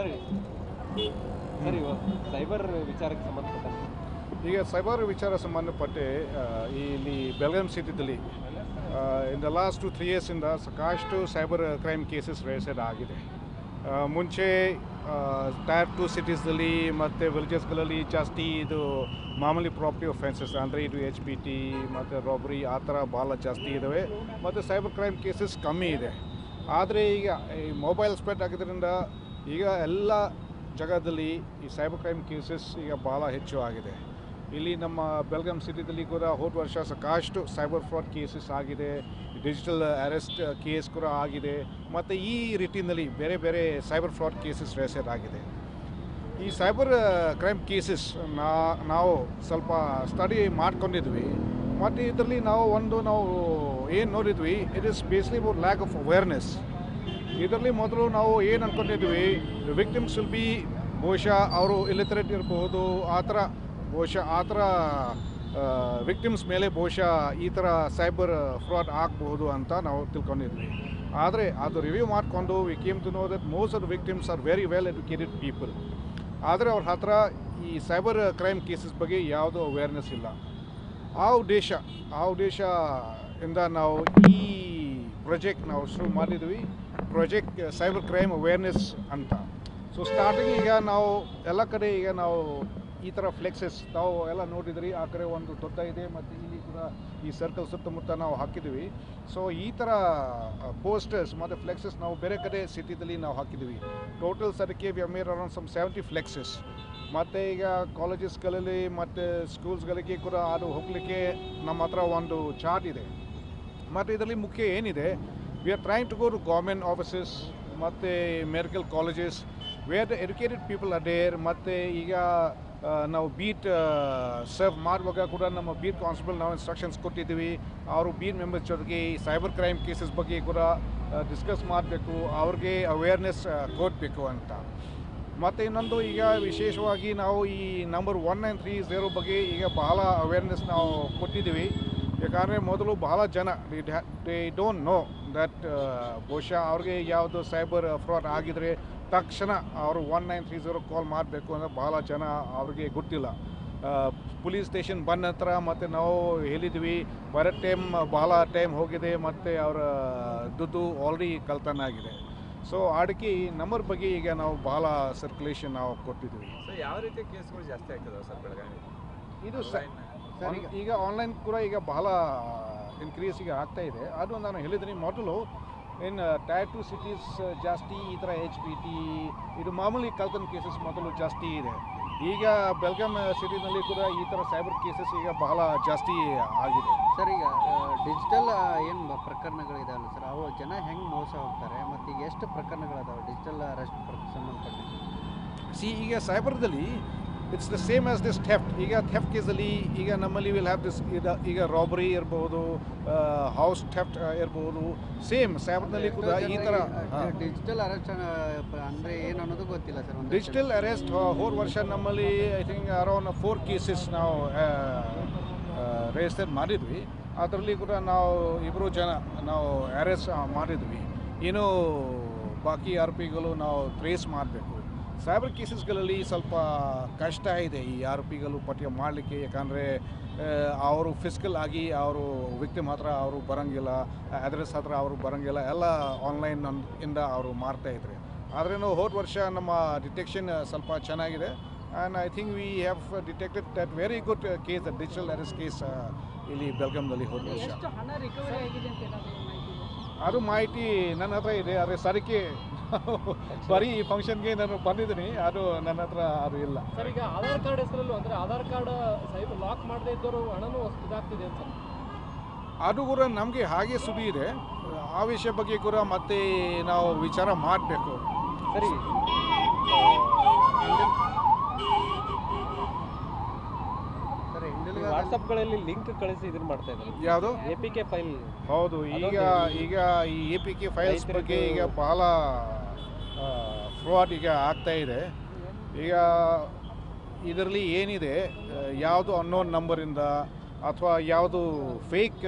ಸರಿ. ಸರಿ ಸೈಬರ್ ವಿಚಾರಕ್ಕೆ ಸಂಬಂಧಪಟ್ಟಂತೆ. ಈಗ ಸೈಬರ್ ವಿಚಾರ ಸಂಬಂಧಪಟ್ಟೆ ಇಲ್ಲಿ Belgaum ಸಿಟಿದಲ್ಲಿ in the last two three ಇಯರ್ಸಿಂದ ಸಾಕಷ್ಟು ಸೈಬರ್ ಕ್ರೈಮ್ ಕೇಸಸ್ ರೇಸೆಡ್ ಆಗಿದೆ. ಮುಂಚೆ ಟೈರ್ ಟು ಸಿಟೀಸ್ದಲ್ಲಿ ಮತ್ತು ವಿಲೇಜಸ್ಗಳಲ್ಲಿ ಜಾಸ್ತಿ ಇದು ಮಾಮೂಲಿ ಪ್ರಾಪರ್ಟಿ ಒಫೆನ್ಸಸ್ ಅಂದರೆ ಇದು ಎಚ್ ಪಿ ಟಿ ಮತ್ತು ರಾಬ್ರಿ ಆ ಥರ ಭಾಳ ಜಾಸ್ತಿ ಇದ್ದಾವೆ ಮತ್ತು ಸೈಬರ್ ಕ್ರೈಮ್ ಕೇಸಸ್ ಕಮ್ಮಿ ಇದೆ. ಆದರೆ ಈಗ ಈ ಮೊಬೈಲ್ ಸ್ಪ್ರೆಡ್ ಆಗಿದ್ದರಿಂದ ಈಗ ಎಲ್ಲ ಜಾಗದಲ್ಲಿ ಈ ಸೈಬರ್ ಕ್ರೈಮ್ ಕೇಸಸ್ ಈಗ ಭಾಳ ಹೆಚ್ಚು ಆಗಿದೆ. ಇಲ್ಲಿ ನಮ್ಮ ಬೆಳಗಾಂ ಸಿಟಿದಲ್ಲಿ ಕೂಡ ಹೋದ ವರ್ಷ ಸಾಕಷ್ಟು ಸೈಬರ್ ಫ್ರಾಡ್ ಕೇಸಸ್ ಆಗಿದೆ. ಡಿಜಿಟಲ್ ಅರೆಸ್ಟ್ ಕೇಸ್ ಕೂಡ ಆಗಿದೆ. ಮತ್ತು ಈ ರೀತಿಯಲ್ಲಿ ಬೇರೆ ಬೇರೆ ಸೈಬರ್ ಫ್ರಾಡ್ ಕೇಸಸ್ ರೇಸೆಡ್ ಆಗಿದೆ. ಈ ಸೈಬರ್ ಕ್ರೈಮ್ ಕೇಸಸ್ ನಾ, ನಾವು ಸ್ವಲ್ಪ ಸ್ಟಡಿ ಮಾಡ್ಕೊಂಡಿದ್ವಿ. ಮತ್ತು ಇದರಲ್ಲಿ ನಾವು ಒಂದು ನಾವು ಏನು ನೋಡಿದ್ವಿ it is basically about lack of awareness ಇದರಲ್ಲಿ ಮೊದಲು ನಾವು ಏನು ಅಂದ್ಕೊಂಡಿದ್ವಿ ವಿಕ್ಟಿಮ್ಸ್ ವಿಲ್ ಬಿ ಬಹುಶಃ ಅವರು ಇಲ್ಲಿತರೇಟ್ ಇರಬಹುದು, ಆ ಥರ ಬಹುಶಃ, ಆ ಥರ ವಿಕ್ಟಿಮ್ಸ್ ಮೇಲೆ ಬಹುಶಃ ಈ ಥರ ಸೈಬರ್ ಫ್ರಾಡ್ ಆಗಬಹುದು ಅಂತ ನಾವು ತಿಳ್ಕೊಂಡಿದ್ವಿ. ಆದರೆ ಅದು ರಿವ್ಯೂ ಮಾಡಿಕೊಂಡು we came to know that most of the victims are very well educated people ಆದರೆ ಅವ್ರ ಹತ್ರ ಈ ಸೈಬರ್ ಕ್ರೈಮ್ ಕೇಸಸ್ ಬಗ್ಗೆ ಯಾವುದೂ ಅವೇರ್ನೆಸ್ ಇಲ್ಲ. ಆ ಉದ್ದೇಶ ಆ ಉದ್ದೇಶ ಇಂದ ನಾವು ಈ ಪ್ರಾಜೆಕ್ಟ್ ನಾವು ಶುರು ಮಾಡಿದ್ವಿ. ಪ್ರಾಜೆಕ್ಟ್ ಸೈಬರ್ ಕ್ರೈಮ್ ಅವೇರ್ನೆಸ್ ಅಂತ. ಸೊ ಸ್ಟಾರ್ಟಿಂಗ್ ಈಗ ನಾವು ಎಲ್ಲ ಕಡೆ ಈಗ ನಾವು ಈ ಥರ ಫ್ಲೆಕ್ಸಸ್ ತಾವು ಎಲ್ಲ ನೋಡಿದ್ರಿ. ಆ ಕಡೆ ಒಂದು ದೊಡ್ಡ ಇದೆ ಮತ್ತು ಇಲ್ಲಿ ಕೂಡ ಈ ಸರ್ಕಲ್ ಸುತ್ತಮುತ್ತ ನಾವು ಹಾಕಿದ್ವಿ. ಸೊ ಈ ಥರ ಪೋಸ್ಟರ್ಸ್ ಮತ್ತು ಫ್ಲೆಕ್ಸಸ್ ನಾವು ಬೇರೆ ಕಡೆ ಸಿಟಿದಲ್ಲಿ ನಾವು ಹಾಕಿದ್ವಿ. ಟೋಟಲ್ ಅದಕ್ಕೆ we made around some seventy flexes ಮತ್ತು ಈಗ ಕಾಲೇಜಸ್ಗಳಲ್ಲಿ ಮತ್ತು ಸ್ಕೂಲ್ಸ್ಗಳಿಗೆ ಕೂಡ ಅದು ಹೋಗಲಿಕ್ಕೆ ನಮ್ಮ ಹತ್ರ ಒಂದು ಚಾರ್ಟ್ ಇದೆ. ಮತ್ತು ಇದರಲ್ಲಿ ಮುಖ್ಯ ಏನಿದೆ? We are trying to go to government offices ಮತ್ತು medical colleges where the educated people are there ಮತ್ತು ಈಗ ನಾವು ಬೀಟ್ ಸರ್ವ್ ಮಾಡುವಾಗ ಕೂಡ ನಮ್ಮ ಬೀಟ್ ಕಾನ್ಸ್ಟೇಬಲ್ ನಾವು ಇನ್ಸ್ಟ್ರಕ್ಷನ್ಸ್ ಕೊಟ್ಟಿದ್ದೀವಿ. ಅವರು ಬೀಟ್ ಮೆಂಬರ್ಸ್ ಜೊತೆಗೆ ಈ ಸೈಬರ್ ಕ್ರೈಮ್ ಕೇಸಸ್ ಬಗ್ಗೆ ಕೂಡ ಡಿಸ್ಕಸ್ ಮಾಡಬೇಕು. ಅವ್ರಿಗೆ ಅವೇರ್ನೆಸ್ ಕೊಡಬೇಕು ಅಂತ. ಮತ್ತು ಇನ್ನೊಂದು ಈಗ ವಿಶೇಷವಾಗಿ ನಾವು ಈ number one nine three zero ಬಗ್ಗೆ ಈಗ ಬಹಳ ಅವೇರ್ನೆಸ್ ನಾವು ಕೊಟ್ಟಿದ್ದೀವಿ. ಯಾಕಂದರೆ ಮೊದಲು ಬಹಳ ಜನ ದೇ ಡೋಂಟ್ ನೋ ದಟ್ ಬಹುಶಃ ಅವ್ರಿಗೆ ಯಾವುದು ಸೈಬರ್ ಫ್ರಾಡ್ ಆಗಿದರೆ ತಕ್ಷಣ ಅವರು one nine three zero call ಮಾಡಬೇಕು ಅಂದರೆ ಭಾಳ ಜನ ಅವ್ರಿಗೆ ಗೊತ್ತಿಲ್ಲ. ಪೊಲೀಸ್ ಸ್ಟೇಷನ್ ಬಂದ ನಂತರ ಮತ್ತು ನಾವು ಹೇಳಿದ್ವಿ ಬರೋ ಟೈಮ್ ಭಾಳ ಟೈಮ್ ಹೋಗಿದೆ ಮತ್ತು ಅವರ ದುಡ್ಡು ಆಲ್ರೆಡಿ ಕಳ್ತನ ಆಗಿದೆ ಸೊ ಅಡಿಕೆ ನಂಬರ್ ಬಗ್ಗೆ ಈಗ ನಾವು ಭಾಳ ಸರ್ಕ್ಯುಲೇಷನ್ ನಾವು ಕೊಟ್ಟಿದ್ವಿ ಯಾವ ರೀತಿ ಕೇಸ್ಗಳು ಜಾಸ್ತಿ ಆಗ್ತದೆ ಸರ್ ಬೆಳಗಾವಿ ಇದು ಈಗ- ಈಗ ಆನ್ಲೈನ್ ಕೂಡ ಈಗ ಬಹಳ ಇನ್ಕ್ರೀಸ್ ಈಗ ಆಗ್ತಾ ಇದೆ. ಅದು ನಾನು ಹೇಳಿದ್ದೀನಿ ಮೊದಲು ಇನ್ ಟೈರ್ ಟು ಸಿಟೀಸ್ ಜಾಸ್ತಿ ಈ ಥರ ಎಚ್ ಪಿ ಟಿ ಇದು ಮಾಮೂಲಿ ಕಳ್ತನ ಕೇಸಸ್ ಮೊದಲು ಜಾಸ್ತಿ ಇದೆ. ಈಗ ಬೆಳಗಾಂ ಸಿಟಿನಲ್ಲಿ ಕೂಡ ಈ ಥರ ಸೈಬರ್ ಕೇಸಸ್ ಈಗ ಬಹಳ ಜಾಸ್ತಿ ಆಗಿದೆ. ಸರ್ ಈಗ ಡಿಜಿಟಲ್ ಏನು ಪ್ರಕರಣಗಳಿದಾವಲ್ಲ ಸರ್ ಅವು ಜನ ಹೆಂಗೆ ಮೋಸ ಹೋಗ್ತಾರೆ? ಮತ್ತು ಈಗ ಎಷ್ಟು ಪ್ರಕರಣಗಳಿದಾವೆ? ಡಿಜಿಟಲ್ ಅರೆಸ್ಟ್ ಸಂಬಂಧಪಟ್ಟ ಸಿ ಈಗ ಸೈಬರ್ದಲ್ಲಿ it's the same as this theft ಈಗ ಥೆಫ್ಟ್ ಕೇಸಲ್ಲಿ ಈಗ ನಮ್ಮಲ್ಲಿ ವಿಲ್ ಹ್ಯಾವ್ ದಿಸ್ ಈಗ ರಾಬರಿ ಇರ್ಬೋದು ಹೌಸ್ ಥೆಫ್ಟ್ ಇರ್ಬೋದು. ಸೇಮ್ ಸೈಬರ್ನಲ್ಲಿ ಕೂಡ ಈ ಥರ ಡಿಜಿಟಲ್ ಅರೆಸ್ಟ್ ಅಂದರೆ ಏನು ಅನ್ನೋದು ಗೊತ್ತಿಲ್ಲ ಸರ್ ಡಿಜಿಟಲ್ ಅರೆಸ್ಟ್ ಹೋರ್ ವರ್ಷ ನಮ್ಮಲ್ಲಿ I think around four cases ನಾವು ರಿಜಿಸ್ಟರ್ ಮಾಡಿದ್ವಿ. ಅದರಲ್ಲಿ ಕೂಡ ನಾವು ಇಬ್ಬರು ಜನ ನಾವು ಅರೆಸ್ಟ್ ಮಾಡಿದ್ವಿ. ಇನ್ನೂ ಬಾಕಿ ಆರೋಪಿಗಳು ನಾವು ಟ್ರೇಸ್ ಮಾಡಬೇಕು. ಸೈಬರ್ ಕೇಸಸ್ಗಳಲ್ಲಿ ಸ್ವಲ್ಪ ಕಷ್ಟ ಇದೆ ಈ ಆರೋಪಿಗಳು ಪಠ್ಯ ಮಾಡಲಿಕ್ಕೆ. ಯಾಕಂದರೆ ಅವರು ಫಿಸಿಕಲ್ ಆಗಿ ಅವರು ವ್ಯಕ್ತಿ ಮಾತ್ರ ಅವರು ಬರೋಂಗಿಲ್ಲ. ಅಡ್ರೆಸ್ ಹತ್ರ ಅವರು ಬರೋಂಗಿಲ್ಲ. ಎಲ್ಲ ಆನ್ಲೈನ್ ಇಂದ ಅವರು ಮಾಡ್ತಾ ಇದ್ದಾರೆ ಆದರೆ ನಾವು ಹೋದ ವರ್ಷ ನಮ್ಮ ಡಿಟೆಕ್ಷನ್ ಸ್ವಲ್ಪ ಚೆನ್ನಾಗಿದೆ. And I think we have detected that very good case digital arrest case ಇಲ್ಲಿ ಬೆಲ್ಗಾಮ್ನಲ್ಲಿ ಹೋದ ವರ್ಷ? ಅದು ಮಾಹಿತಿ ನನ್ನ ಹತ್ರ ಇದೆ. ಆದರೆ ಸರಿಕೆ ಬರೀ ಈ ಫಂಕ್ಷನ್ಗೆ ನಾನು ಬಂದಿದ್ದೀನಿ ಅದು ನನ್ನ ಹತ್ರ ಅದು ಇಲ್ಲ. ಸರ್ ಈಗ ಆಧಾರ್ ಕಾರ್ಡ್ ಹೆಸರಲ್ಲೂ ಅಂದ್ರೆ ಆಧಾರ್ ಕಾರ್ಡ್ ಸೈಬರ್ ಲಾಕ್ ಮಾಡದೇ ಇದ್ದರೂ ಹಣನೂ ಇದಾಗ್ತಿದೆ ಅಂತ. ಅದು ಕೂಡ ನಮಗೆ ಹಾಗೆ ಸುದ್ದಿ ಇದೆ. ಆ ವಿಷಯ ಬಗ್ಗೆ ಕೂಡ ಮತ್ತೆ ನಾವು ವಿಚಾರ ಮಾಡಬೇಕು. ಸರಿ. ವಾಟ್ಸಪ್ಗಳಲ್ಲಿ ಲಿಂಕ್ ಕಳಿಸಿ ಇದನ್ನ ಮಾಡ್ತಾ ಇದ್ದಾರೆ. ಯಾವುದು? ಎ ಪಿ ಕೆ ಫೈಲ್ ಹೌದು ಈಗ ಈಗ ಈ ಎ ಪಿ ಕೆ ಫೈಲ್ಸ್ ಬಗ್ಗೆ ಈಗ ಬಹಳ ಫ್ರಾಡ್ ಈಗ ಆಗ್ತಾ ಇದೆ. ಈಗ ಇದರಲ್ಲಿ ಏನಿದೆ ಯಾವುದು ಅನ್ನೋನ್ ನಂಬರಿಂದ ಅಥವಾ ಯಾವುದು ಫೇಕ್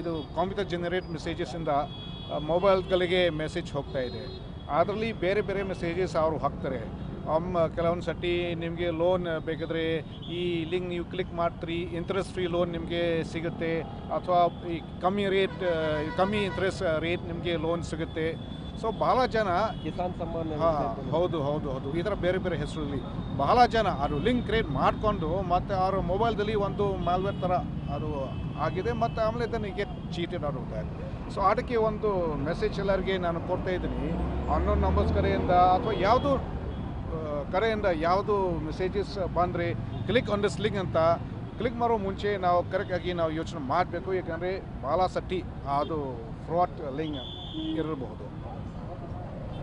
ಇದು ಕಂಪ್ಯೂಟರ್ ಜನರೇಟ್ ಮೆಸೇಜಸ್ಸಿಂದ ಮೊಬೈಲ್ಗಳಿಗೆ ಮೆಸೇಜ್ ಹೋಗ್ತಾ ಇದೆ. ಅದರಲ್ಲಿ ಬೇರೆ ಬೇರೆ ಮೆಸೇಜಸ್ ಅವರು ಹಾಕ್ತಾರೆ. ಅಮ್ಮ ಕೆಲವೊಂದು ಸರ್ತಿ ನಿಮಗೆ ಲೋನ್ ಬೇಕಾದರೆ ಈ ಲಿಂಕ್ ನೀವು ಕ್ಲಿಕ್ ಮಾಡ್ತೀರಿ ಇಂಟ್ರೆಸ್ಟ್ ಫ್ರೀ ಲೋನ್ ನಿಮಗೆ ಸಿಗುತ್ತೆ, ಅಥವಾ ಈ ಕಮ್ಮಿ ರೇಟ್ ಕಮ್ಮಿ ಇಂಟ್ರೆಸ್ಟ್ ರೇಟ್ ನಿಮಗೆ ಲೋನ್ ಸಿಗುತ್ತೆ. ಸೊ ಬಹಳ ಜನ ಕಿಸಾನ್ ಸಮ್ಮಾನ್ ಹಾಂ ಹೌದು ಹೌದು ಹೌದು. ಈ ಥರ ಬೇರೆ ಬೇರೆ ಹೆಸರಲ್ಲಿ ಬಹಳ ಜನ ಅದು ಲಿಂಕ್ ಕ್ರಿಯೇಟ್ ಮಾಡಿಕೊಂಡು ಮತ್ತು ಅವ್ರ ಮೊಬೈಲ್ದಲ್ಲಿ ಒಂದು ಮಾಲ್ವೇರ್ ಥರ ಅದು ಆಗಿದೆ ಮತ್ತು ಆಮೇಲೆ ಇದನ್ನು ಗೆಟ್ ಚೀಟೆಡ್ ಆಫ್ ಸೊ ಅದಕ್ಕೆ ಒಂದು ಮೆಸೇಜ್ ಎಲ್ಲರಿಗೆ ನಾನು ಕೊಡ್ತಾ ಇದ್ದೀನಿ. ಅನ್ನೋನ್ ನಂಬರ್ಸ್ ಕರೆಯಿಂದ ಅಥವಾ ಯಾವುದು ಕರೆಯಿಂದ ಯಾವುದು ಮೆಸೇಜಸ್ ಬಂದರೆ ಕ್ಲಿಕ್ ಆನ್ ದಿಸ್ ಲಿಂಕ್ ಅಂತ ಕ್ಲಿಕ್ ಮಾಡೋ ಮುಂಚೆ ನಾವು ಕರೆಕ್ಟಾಗಿ ನಾವು ಯೋಚನೆ ಮಾಡಬೇಕು. ಯಾಕಂದರೆ ಭಾಳ ಸಟ್ಟಿ ಅದು ಫ್ರಾಡ್ ಲಿಂಕ್ ಇರಬಹುದು.